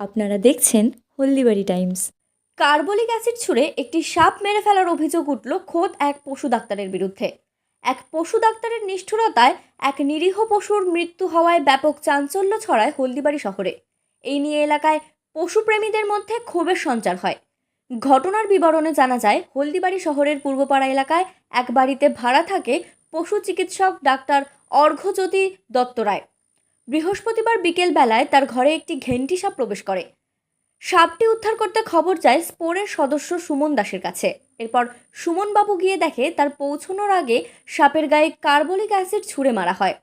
আপনারা দেখছেন Haldibari Times. Carbolic acid ছুঁড়ে একটি সাপ মেরে ফেলার অভিযোগ উঠল খোদ এক পশু ডাক্তারের বিরুদ্ধে। এক পশু ডাক্তারের নিষ্ঠুরতায় এক নিরীহ পশুর মৃত্যু হওয়ায় ব্যাপক চাঞ্চল্য ছড়ায় হলদিবাড়ি শহরে। এই নিয়ে এলাকায় পশুপ্রেমীদের মধ্যে ক্ষোভের সঞ্চার হয়। ঘটনার বিবরণে জানা যায়, হলদিবাড়ি শহরের পূর্বপাড়া এলাকায় এক বাড়িতে ভাড়া থাকে পশু চিকিৎসক ডাক্তার অর্ঘ্যজ্যোতি দত্ত রায়। বৃহস্পতিবার বিকেল বেলায় তার ঘরে একটি ঘেন্টি সাপ প্রবেশ করে। সাপটি উদ্ধার করতে খবর যায় স্পোরের সদস্য সুমন দাসের কাছে। এরপর সুমন বাবু গিয়ে দেখে তার পৌঁছানোর আগে সাপের গায়ে কার্বলিক অ্যাসিড ছুঁড়ে মারা হয়।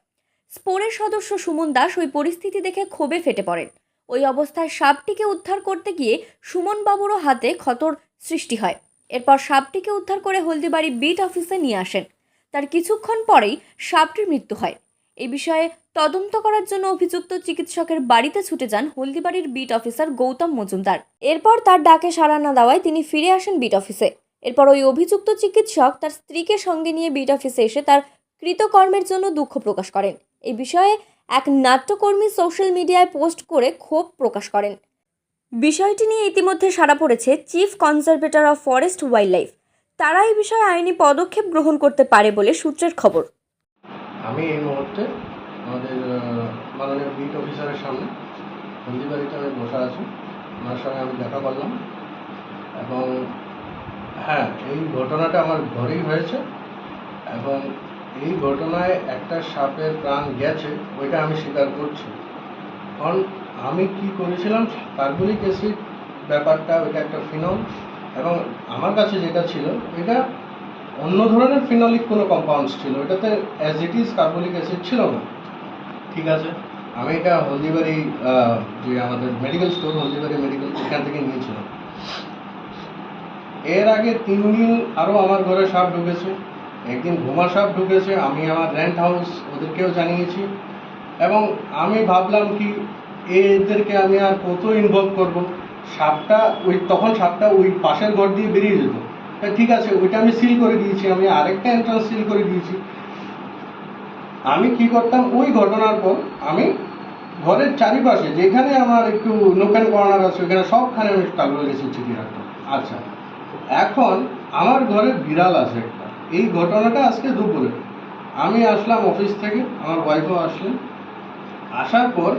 স্পোরের সদস্য সুমন দাস ওই পরিস্থিতি দেখে ক্ষোভে ফেটে পড়েন। ওই অবস্থায় সাপটিকে উদ্ধার করতে গিয়ে সুমন বাবুরও হাতে ক্ষতর সৃষ্টি হয়। এরপর সাপটিকে উদ্ধার করে হলদিবাড়ি বিট অফিসে নিয়ে আসেন। তার কিছুক্ষণ পরেই সাপটির মৃত্যু হয়। এই বিষয়ে তদন্ত করার জন্য অভিযুক্ত চিকিৎসকের বাড়িতে ছুটে যান হলদিবাড়ির বিট অফিসার গৌতম মজুমদার। এরপর তার ডাকে সাড়া না দেওয়ায় তিনি ফিরে আসেন বিট অফিসে। এরপর ওই অভিযুক্ত চিকিৎসক তার স্ত্রীকে সঙ্গে নিয়ে বিট অফিসে এসে তার কৃতকর্মের জন্য দুঃখ প্রকাশ করেন। এই বিষয়ে এক নাট্যকর্মী সোশ্যাল মিডিয়ায় পোস্ট করে ক্ষোভ প্রকাশ করেন। বিষয়টি নিয়ে ইতিমধ্যে সাড়া পড়েছে chief conservator of forest wildlife তারা এই বিষয়ে আইনি পদক্ষেপ গ্রহণ করতে পারে বলে সূত্রের খবর। আমি এই মুহূর্তে আমাদের মাননীয় বিট অফিসারের সামনে হলদিবাড়িতে আমি বসে আছি। ওনার সঙ্গে আমি দেখা করলাম। এবং হ্যাঁ এই ঘটনাটা আমার ঘরেই হয়েছে। এবং এই ঘটনায় একটা সাপের প্রাণ গেছে, ওইটা আমি স্বীকার করছি। কারণ আমি কি করেছিলাম কার্বলিক অ্যাসিড ব্যাপারটা, ওইটা একটা ফিনল এবং আমার কাছে যেটা ছিল, এটা অন্য ধরনের ফিনলিক কোনো কম্পাউন্ডস ছিল। এটাতে as it is carbolic acid ছিল না। ঠিক আছে? আমি এটা হলদিবাড়ি যে আমাদের মেডিকেল স্টোর হলদিবাড়ি মেডিকেল এখান থেকে নিয়েছিলাম। এর আগে তিন দিন আরও আমার ঘরে সাপ ঢুকেছে। একদিন ঘুমা সাপ ঢুকেছে, আমি আমার রেন্ট হাউস ওদেরকেও জানিয়েছি। এবং আমি ভাবলাম কি এদেরকে আমি আর কত ইনভলভ করব? সাপটা ওই, তখন সাপটা ওই পাশের ঘর দিয়ে বেরিয়ে যেত। ঠিক আছে, ওইটা আমি সিল করে দিয়েছি, আমি আরেকটা এন্ট্রান্স সিল করে দিয়েছি। আমি কি করতাম? ওই ঘটনার পর আমি ঘরের চারিপাশে, যেখানে আমার একটু নোকেন কর্নার আছে ওখানে সবখানে আমি রেখেছি চিঠি রাখতাম আচ্ছা এখন আমার ঘরে বিড়াল আছে একটা। এই ঘটনাটা আজকে দুপুরে। আমি আসলাম অফিস থেকে, আমার ওয়াইফও আসলেন আসার পর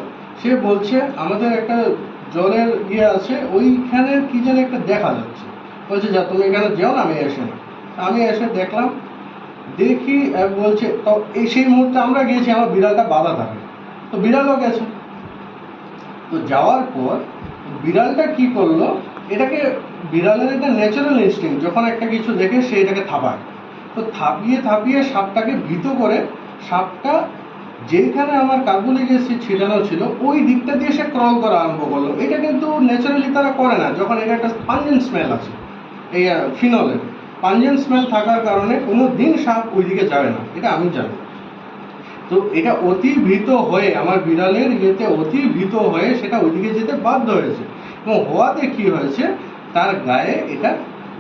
সে বলছে, আমাদের একটা জলের ইয়ে আছে, ওইখানে কি যেন একটা দেখা যাচ্ছে। বলছে, যা, তুমি এখানে যেও না, আমি এসে না আমি এসে দেখলাম দেখি বলছে, তো এই সেই মুহূর্তে আমরা গিয়েছি, আমার বিড়ালটা বাধা থাকে। তো বিড়ালও গেছে। তো যাওয়ার পর বিড়ালটা কি করল, এটাকে বিড়ালের একটা ন্যাচারাল ইনস্টিং যখন একটা কিছু দেখে সে এটাকে থাপায়। তো থাপিয়ে থাপিয়ে সাপটাকে ভীত করে, সাপটা যেখানে আমার কার্বলিক অ্যাসিড ছিটানো ছিল, ওই দিকটা দিয়ে সে ক্রল করা আরম্ভ করল। এটা কিন্তু ন্যাচারালি তারা করে না, যখন এটা একটা পাঞ্জেন্ট স্মেল আছে এই ফিনলের পাঞ্জেন্ট স্মেল থাকার কারণে কোনো দিন সাপ ওই দিকে যাবে না, এটা আমি জানি। তো এটা অতি ভীত হয়ে, আমার বিড়ালের ইয়েতে অতি ভীত হয়ে সেটা ওইদিকে যেতে বাধ্য হয়েছে। এবং হওয়াতে কি হয়েছে, তার গায়ে এটা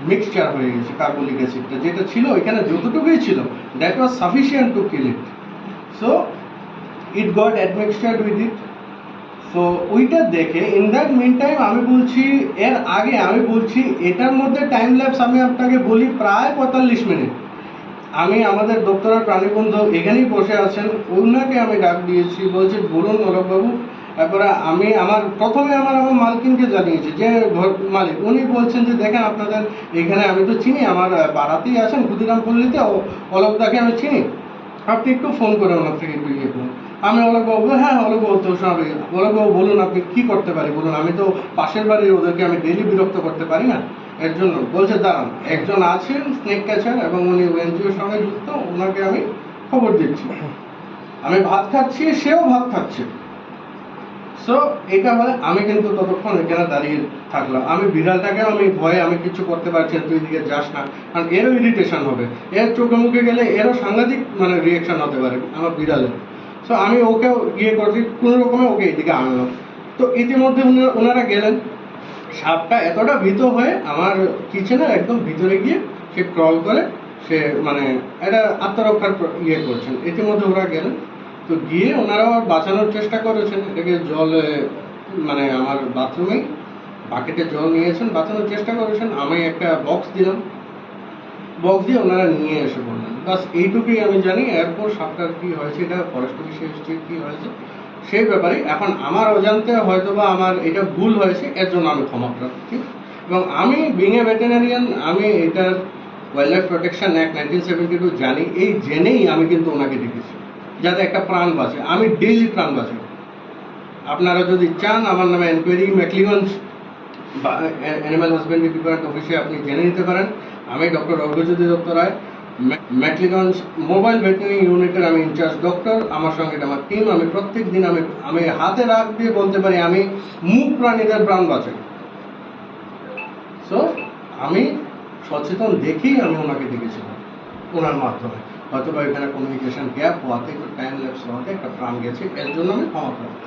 মিক্সচার হয়ে গেছে কার্বলিক অ্যাসিডটা যেটা ছিল এখানে যতটুকুই ছিল that was sufficient to kill it so it got admixtured with it so ওইটা দেখে ইন দ্যাট মিন টাইম আমি বলছি, এর আগে আমি বলছি, এটার মধ্যে টাইম ল্যাপস আমি আপনাকে বলি প্রায় পঁয়তাল্লিশ মিনিট। আমি আমাদের দপ্তরের প্রাণীবন্ধু এখানেই বসে আছেন, ওনাকে আমি ডাক দিয়েছি, বলছি, বলুন অলোকবাবু তারপরে আমি আমার, প্রথমে আমার আমার মালকিনকে জানিয়েছি, যে ঘর মালিক, উনি বলছেন যে, দেখেন আপনাদের এখানে আমি তো চিনি, আমার পাড়াতেই আছেন, ক্ষুদিরাম পল্লীতে অলোকদাকে আমি চিনি। আপনি একটু ফোন করে ওনার থেকে ইয়ে আমি অলোকবাবু বললাম, হ্যাঁ অলোকবাবু তো স্বাভাবিক অলোকবাবু বলুন আপনি কি করতে পারি? বলুন আমি তো পাশের বাড়ির ওদেরকে আমি ডেলি বিরক্ত করতে পারি না? এর জন্য বলছে দাঁড়ান একজন আছেন স্নেক ক্যাচার এবং উনি এনজিওর সঙ্গে যুক্ত ওনাকে আমি খবর দিচ্ছি। আমি ভাত খাচ্ছি সেও ভাত খাচ্ছে। সো এটা বলে আমি কিন্তু ততক্ষণ এখানে দাঁড়িয়ে থাকলাম। আমি বিড়ালটাকে আমি ভয়ে আমি কিছু করতে পারছি তুই দিকে যাস না। কারণ এরও ইরিটেশন হবে। এর চোখে মুখে গেলে এরও সাংঘাতিক মানে রিয়েকশন হতে পারে আমার বিড়ালের। সো আমি ওকেও ইয়ে করছি, কোনো রকমে ওকে এদিকে আনলাম তো ইতিমধ্যে ওনারা গেলেন। সাপটা এতটা ভীত হয়ে আমার কিচেনের একদম ভিতরে গিয়ে সে ক্রল করে, সে মানে এটা আত্মরক্ষার ইয়ে করছেন। ইতিমধ্যে ওরা গেলেন। তো গিয়ে ওনারা বাঁচানোর চেষ্টা করেছেন। এটাকে জলে মানে আমার বাথরুমে বাকেটে জল নিয়েছেন, বাঁচানোর চেষ্টা করেছেন। আমি একটা বক্স দিলাম। বক্স দিয়ে ওনারা নিয়ে এসে বললেন বাস এইটুকুই আমি জানি এরপর সাপটার কি হয়েছে, এটা ফরেস্ট অফিসে কি হয়েছে, সেই ব্যাপারে এখন আমার অজান্তে হয়তো বা আমার এটা ভুল হয়েছে, এর জন্য আমি ক্ষমা প্রার্থী। এবং আমি বিং এ ভেটেনারিয়ান আমি এটার wildlife protection act nineteen seventy two জানি, এই জেনেই আমি কিন্তু ওনাকে ডেকেছি যাতে একটা প্রাণ বাঁচে। আমি ডেইলি প্রাণ বাঁচাই। আপনারা যদি চান, আমার নামে enquiry Mekliganj animal husbandry department অফিসে আপনি জেনে নিতে পারেন। আমি doctor Arghajyoti Dutta Roy Mekliganj mobile veterinary ইউনিটের আমি ইনচার্জ ডক্টর আমার সঙ্গে আমার টিম আমি প্রত্যেক দিন আমি আমি হাতে রাখ দিয়ে বলতে পারি আমি মুখ প্রাণীদের প্রাণ বাঁচাই। সো আমি সচেতন দেখেই আমি ওনাকে দেখেছিলাম ওনার মাধ্যমে। হয়তো বা এখানে কমিউনিকেশন গ্যাপ হওয়াতে একটু টাইম ল্যাপস হওয়াতে একটা প্রাণ গেছে এর জন্য আমি ক্ষমা প্রার্থী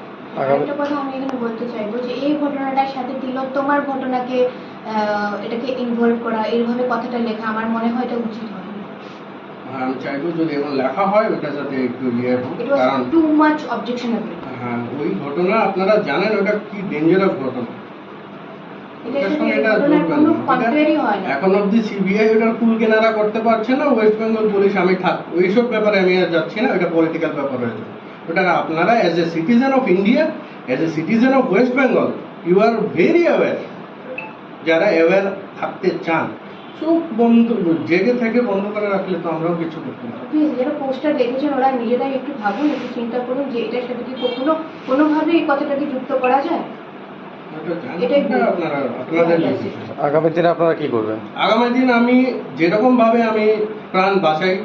একটা কথা আমি এখানে বলতে চাইব যে এই ঘটনাটার সাথে তিলোত্তমার ঘটনাকে আহ, এটাকে ইনভলভ করা এইভাবে কথাটা লেখা আমার মনে হয় এটা উচিত হয় আর আমি চাইব যদি এমন লেখা হয় ওটা যাতে একটু ইয়ে হোক কারণ টু মাচ অবজেকশনেবল হ্যাঁ ওই ঘটনা আপনারা জানেন ওটা কি ডেঞ্জারাস ঘটনা? হয় এখন অবধি সিবিআই ওটার কুল কেনারা করতে পারছে না ওয়েস্ট বেঙ্গল পুলিশ আমি থাক ওইসব ব্যাপারে আমি আর যাচ্ছি না ওটা পলিটিক্যাল ব্যাপার হয়েছে ওটা আপনারা as a citizen of India as a citizen of West Bengal you are very aware যারা অ্যাওয়্যার থাকতে চান চোখ বন্ধ জেগে থেকে বন্ধ করে রাখলে তো আমরাও কিছু করতে পারি না। প্লিজ যারা পোস্টার দেখেছেন ওরা নিজেরাই একটু ভাবুন একটু চিন্তা করুন যে এটার সাথে কি কখনো কোনোভাবে এই কথাটাকে যুক্ত করা যায়? আপনাদের decision। আগামী দিনে আপনারা কি করবেন? আগামী দিন আমি যেরকম ভাবে আমি প্রাণ বাঁচাই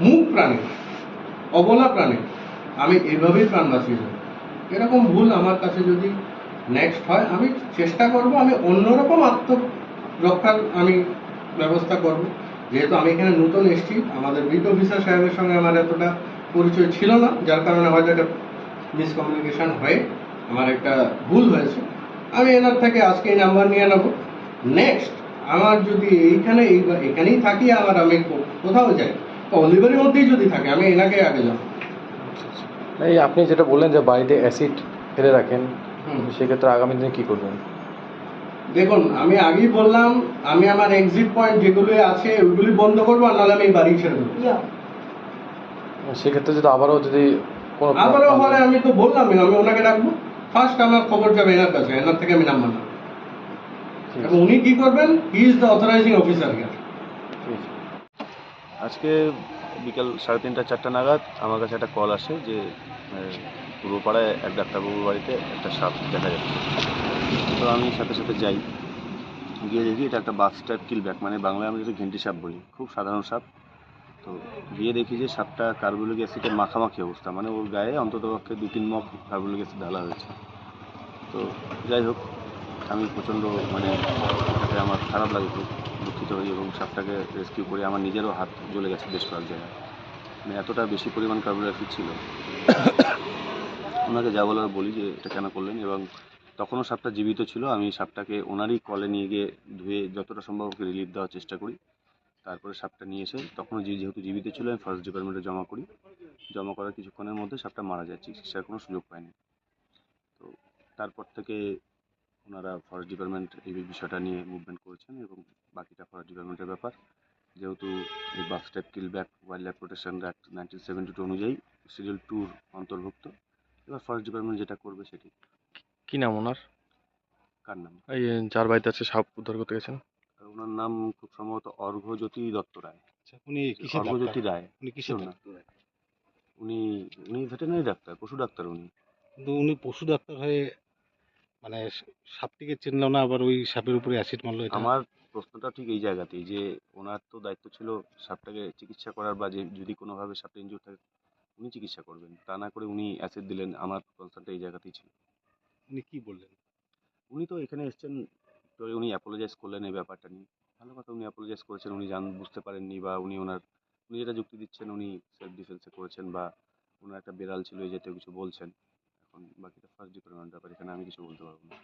মুখ প্রাণে অবলা প্রাণে আমি এভাবেই প্রাণ বাঁচিয়ে যাব এরকম ভুল আমার কাছে যদি নেক্সট হয় আমি চেষ্টা করব আমি অন্যরকম আত্মরক্ষার আমি ব্যবস্থা করব। যেহেতু আমি এখানে নতুন এসেছি আমাদের বিট অফিসার সাহেবের সঙ্গে আমার এতটা পরিচয় ছিল না যার কারণে হয়তো একটা মিসকমিউনিকেশন হয়ে আমার একটা ভুল হয়েছে। আমি এনার থেকে আজকে এই নাম্বার নিয়ে নেব। নেক্সট আমার যদি এইখানে এই- এখানেই থাকি আমার আমি কোথাও যাই অলিভারের মধ্যেই যদি থাকে আমি এনাকে আগে যাব এই আপনি যেটা বললেন যে বাড়িতে অ্যাসিড ফেলে রাখেন। সেক্ষেত্রে আগামী দিনে কি করবেন? দেখুন আমি আগেই বললাম আমি আমার এক্সিট পয়েন্ট যেগুলি আছে ওইগুলি বন্ধ করব আর নাহলে আমি এই বাড়ি ছেড়ে দেবো। ইয়া সেক্ষেত্রে যদি আবারও যদি কোনো আবারও হলে আমি তো বললাম আমি ওনাকে ডাকবো। ফার্স্ট আমার খবর যাবে এনার কাছে এনার থেকে আমি নাম্বার নেব ঠিক এবং আছে, উনি কি করবেন? He is the authorising officer here আজকে বিকাল সাড়ে তিনটা চারটা নাগাদ আমার কাছে একটা কল আসে যে পূর্বপাড়ায় এক ডাক্তারবাবুর বাড়িতে একটা সাপ দেখা যাচ্ছে। তো আমি সাথে সাথে যাই। গিয়ে দেখি এটা একটা বাস টাইপ কিলব্যাক মানে বাংলায় আমরা যেটা ঘেন্টি সাপ বলি, খুব সাধারণ সাপ। তো গিয়ে দেখি যে সাপটা কার্বলিক অ্যাসিডের মাখামাখি অবস্থা। মানে ওর গায়ে অন্তত পক্ষে দু তিন মগ কার্বলিক অ্যাসিড ঢালা হয়েছে। তো যাই হোক, আমি প্রচণ্ড মানে এটাতে আমার খারাপ লাগে খুব দুঃখিত হই এবং সাপটাকে রেস্কিউ করে আমার নিজেরও হাত জ্বলে গেছে বেশ কয়েক জায়গায়। মানে এতটা বেশি পরিমাণ কার্বন ডাইঅক্সাইড ছিল ওনাকে যা বলার বলি যে এটা কেন করলেন এবং তখনও সাপটা জীবিত ছিল। আমি সাপটাকে ওনারই কলে নিয়ে গিয়ে ধুয়ে যতটা সম্ভব ওকে রিলিফ দেওয়ার চেষ্টা করি। তারপরে সাপটা নিয়ে এসে তখনও যেহেতু জীবিত ছিল, আমি ফরেস্ট ডিপার্টমেন্টে জমা করি। জমা করার কিছুক্ষণের মধ্যে সাপটা মারা যায় চিকিৎসার কোনো সুযোগ পায়নি তো তারপর থেকে ওনারা ফরেস্ট ডিপার্টমেন্ট এই বিষয়টা নিয়ে মুভমেন্ট করেছেন এবং বাকিটা ফরেস্ট ডিপার্টমেন্টের ব্যাপার। যেহেতু এই buff type keelback, wildlife protection act nineteen seventy two অনুযায়ী শিডিউল টুর অন্তর্ভুক্ত। এবার ফরেস্ট ডিপার্টমেন্ট যেটা করবে সেটি। কি নাম ওনার? কার নাম? এই যার বাড়িতে আছে সাপ উদ্ধার করতে গেছেন? আর ওনার নাম খুব সম্ভবত অর্ঘ্যজ্যোতি দত্ত রায়। উনি কিসের অর্ঘ্যজ্যোতি রায়। উনি কিসের না। উনি উনি ভেটেরিনারি ডাক্তার পশু ডাক্তার উনি। কিন্তু উনি পশু ডাক্তার হয়ে মানে সাপটিকে চিনলো না আবার ওই সাপের উপরে অ্যাসিড মারলো এটা? আমার প্রশ্নটা ঠিক এই জায়গাতেই যে ওনার তো দায়িত্ব ছিল সাপটাকে চিকিৎসা করার বা যে যদি কোনোভাবে সাপটা ইনজুর থাকে উনি চিকিৎসা করবেন। তা না করে উনি অ্যাসিড দিলেন আমার কনসার্নটা এই জায়গাতেই ছিল। উনি কি বললেন? উনি তো এখানে এসছেন তো উনি অ্যাপোলোজাইজ করলেন এই ব্যাপারটা নিয়ে। ভালো কথা উনি অ্যাপোলোজাইজ করেছেন উনি জান বুঝতে পারেননি বা উনি ওনার উনি যেটা যুক্তি দিচ্ছেন উনি সেলফ ডিফেন্সে করেছেন বা ওনার একটা বেড়াল ছিল এই জাতীয় কিছু বলছেন। এখন বাকিটা ফার্স্ট ডিপার্টমেন্ট ব্যাপার এখানে আমি কিছু বলতে পারব না।